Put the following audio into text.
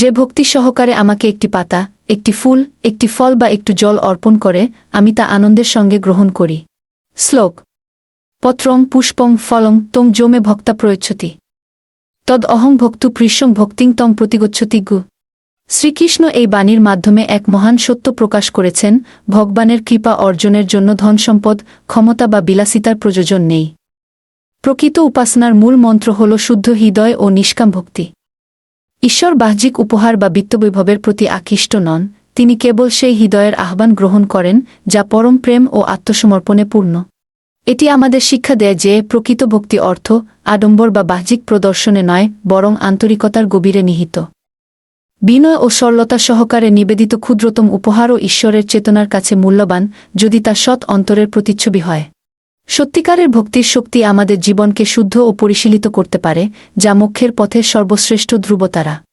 যে ভক্তি সহকারে আমাকে একটি পাতা, একটি ফুল, একটি ফল বা একটু জল অর্পণ করে, আমি তা আনন্দের সঙ্গে গ্রহণ করি। শ্লোক। পত্রং পুষ্পং ফলং তং জমে ভক্তা প্রয়চ্ছতি। তদ অহং ভক্তু পৃষ্যং ভক্তিং তং প্রতিগচ্ছতি গু। শ্রীকৃষ্ণ এই বাণীর মাধ্যমে এক মহান সত্য প্রকাশ করেছেন, ভগবানের কৃপা অর্জনের জন্য ধনসম্পদ ক্ষমতা বা বিলাসিতার প্রয়োজন নেই। প্রকৃত উপাসনার মূল মন্ত্র হল শুদ্ধ হৃদয় ও নিষ্কাম ভক্তি। ঈশ্বর বাহ্যিক উপহার বা বিত্তবৈভবের প্রতি আকৃষ্ট নন, তিনি কেবল সেই হৃদয়ের আহ্বান গ্রহণ করেন, যা পরম প্রেম ও আত্মসমর্পণে পূর্ণ। এটি আমাদের শিক্ষা দেয় যে প্রকৃত ভক্তি অর্থ আডম্বর বা বাহ্যিক প্রদর্শনে নয়, বরং আন্তরিকতার গভীরে নিহিত। বিনয় ও সরলতা সহকারে নিবেদিত ক্ষুদ্রতম উপহারও ঈশ্বরের চেতনার কাছে মূল্যবান, যদি তা সৎ অন্তরের প্রতিচ্ছবি হয়। সত্যিকারের ভক্তির শক্তি আমাদের জীবনকে শুদ্ধ ও পরিশীলিত করতে পারে, যা মুখ্যের পথের সর্বশ্রেষ্ঠ ধ্রুবতারা।